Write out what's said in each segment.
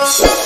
গোলে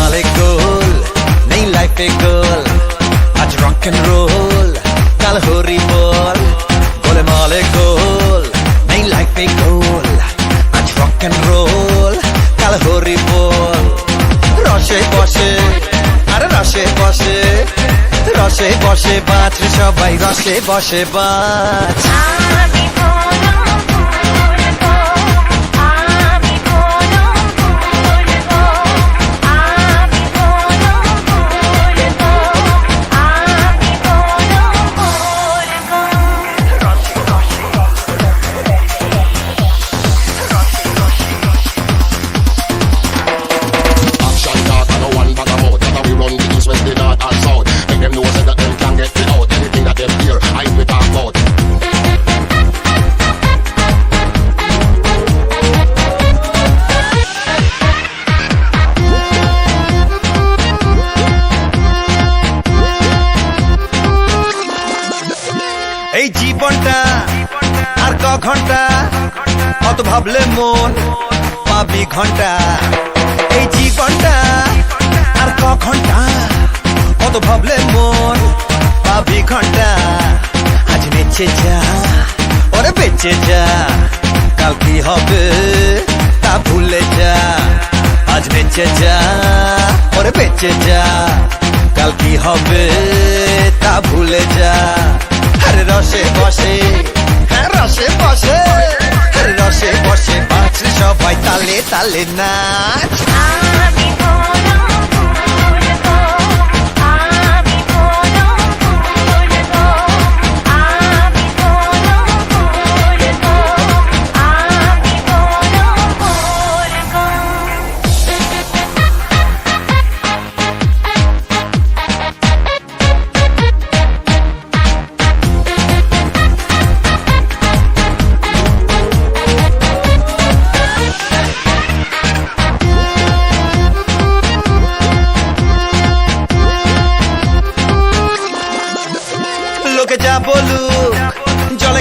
মালে গোল নেই লাইফে গোল আজ রক এন্ড রোল কাল হরি বল গোলে মালে গোল নেই লাইফে গোল আজ রক এন্ড রোল কাল হরি বল রসে বসে আরে রসে বসে রসে বসে বাঁচ সবাই রসে বসে বাঁচ জীবনটা আর ক ঘণ্টা অত ভাবলে মন পাবি ঘণ্টা? এই জীবনটা আর ক ঘণ্টা অত ভাবলে মন পাবি ঘণ্টা? আজ বেঁচে যা ওরে বেঁচে যা। কাল কি হবে তা ভুলে যা। আজ বেঁচে যা ওরে বেঁচে যা। কাল কি হবে তা ভুলে যা। আরে হ্যাঁ রসে বসে। বাঁচলে সবাই তালে তালে নাচ।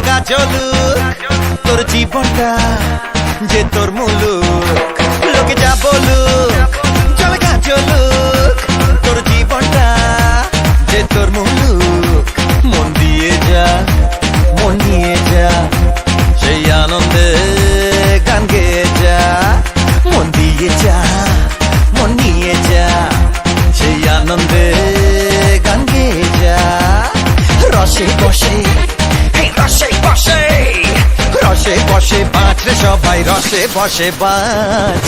জলে গা চলুক তোর জীবনটা যে তোর মুলুক, লোকে যা বলুক জলে গা চলুক তোর জীবনটা যে তোর মুলুক, মন দিয়ে যা, মন নিয়ে যা, সেই আনন্দে গান গেয়ে যা, মন দিয়ে যা, মন নিয়ে যা, সেই আনন্দে গান গেয়ে যা, রসে বসে বসে বাঁচ রে সবাই রসে বসে বাঁচ।